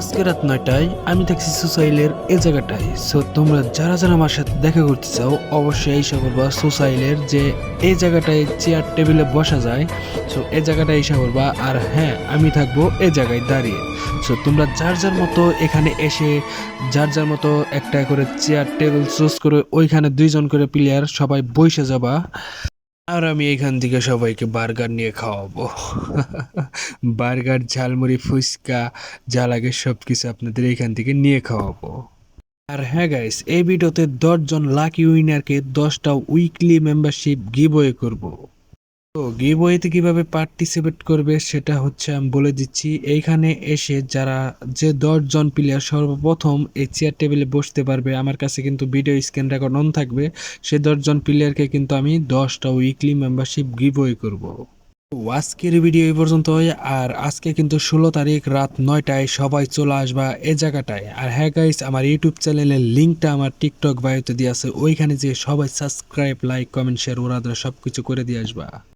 আজকে রাত নয়টায় আমি থাকছি সুসাইলের এ জায়গাটায়। সো তোমরা যারা যারা আমার সাথে দেখা করতে চাও, অবশ্যই এসে করবা সুসাইলের যে এই জায়গাটায় চেয়ার টেবিলে বসা যায়। সো এই জায়গাটায় এসে করবা আর হ্যাঁ আমি থাকব এই জায়গায় দাঁড়িয়ে। সো তোমরা যার যার মতো এখানে এসে, যার যার মতো একটা করে চেয়ার টেবিল চুজ করে, ওইখানে দুইজন করে প্লেয়ার সবাই বসে যাবা। আর আমি এখান থেকে সবাইকে বার্গার নিয়ে খাওয়াবো। বার্গার, ঝালমুড়ি, ফুচকা, যা লাগে সব কিছু আপনাদের এখান থেকে নিয়ে খাওয়াবো। আর হ্যাঁ গাইস এই ভিডিওতে দশজন লাকি উইনারকে দশটা উইকলি মেম্বারশিপ গিভওয়ে করব। তো গিভওয়েতে কীভাবে পার্টিসিপেট করবে সেটা হচ্ছে আমি বলে দিচ্ছি। এইখানে এসে যারা যে দশজন প্লেয়ার সর্বপ্রথম এই চেয়ার টেবিলে বসতে পারবে, আমার কাছে কিন্তু ভিডিও স্ক্যান রেকর্ড অন থাকবে। সেই দশজন প্লেয়ারকে কিন্তু আমি দশটা উইকলি মেম্বারশিপ গিভওয়ে করব। আজকের ভিডিও এই পর্যন্ত আর আজকে কিন্তু ষোলো তারিখ রাত নয়টায় সবাই চলে আসবা এ জায়গাটায়। আর হ্যাঁ গাইস আমার ইউটিউব চ্যানেলের লিঙ্কটা আমার টিকটক বায়োতে দিয়ে আছে, ওইখানে যে সবাই সাবস্ক্রাইব লাইক কমেন্ট শেয়ার ওরা সব কিছু করে দিয়ে আসবা।